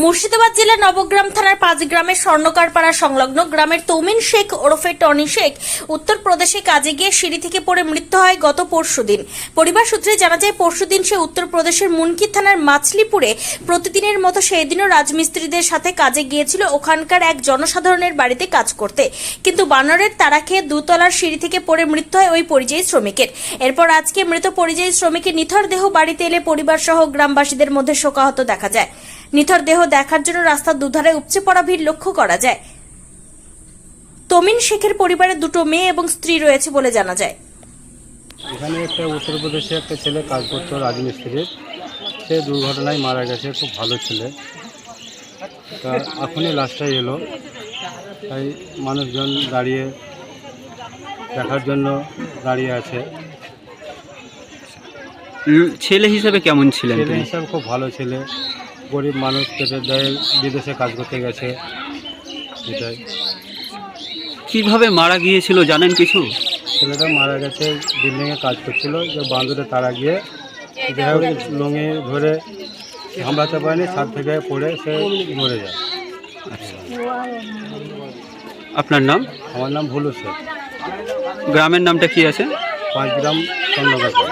মুর্শিদাবাদ জেলার নবগ্রাম থানার পাঁচ গ্রামের স্বর্ণকারপাড়া সংলগ্ন গ্রামের তৌমিন শেখ ওরফে টনি শেখ উত্তরপ্রদেশে কাজে গিয়ে সিঁড়ি থেকে পড়ে মৃত্যু হয় গত পরশুদিন পরিবার সূত্রে জানা যায় পরশুদিন সে উত্তরপ্রদেশের মুনকি থানার মাছলিপুরে প্রতিদিনের মতো সেই দিনও রাজমিস্ত্রিদের সাথে কাজে গিয়েছিল ওখানকার এক জনসাধারণের বাড়িতে কাজ করতে। কিন্তু বানরের তাড়া খেয়ে দুতলার সিঁড়ি থেকে পড়ে মৃত্যু হয় ওই পরিযায়ী শ্রমিকের। এরপর আজকে মৃত পরিযায়ী শ্রমিকের নিথর দেহ বাড়িতে এলে পরিবার সহ গ্রামবাসীদের মধ্যে শোকাহত দেখা যায়। নিথর দেহ দেখার জন্য রাস্তার দুধারে উপচে পড়া ভিড় লক্ষ্য করা যায়। তমিন শেখের পরিবারে দুটো মেয়ে এবং স্ত্রী রয়েছে বলে জানা যায়। এখানে একটা উত্তরপ্রদেশে একটা ছেলে কাজ করতো রাজমিস্ত্রির। সে দুর্ঘটনায় মারা গেছে খুব ভালো ছেলে। তা এখনই লাস্টটাই এলো। তাই মানুষজন দাঁড়িয়ে দেখার জন্য দাঁড়িয়ে আছে। ছেলে হিসেবে কেমন ছিলেন ছেলে হিসাবে খুব ভালো ছেলে। গরিব মানুষ পেটে দেয় বিদেশে কাজ করতে গেছে এটাই। কীভাবে মারা গিয়েছিল জানেন কিছু? ছেলেটা মারা গেছে বিল্ডিংয়ে কাজ করছিল যে বান্ধবে তারা গিয়ে হোক লঙে ধরে সামলাতে পারেনি ছাদ থেকে পড়ে সে মরে যায়। আপনার নাম? আমার নাম ভুলু শেখ। গ্রামের নামটা কি আছে? পাঁচ গ্রাম চন্দ্রবাজার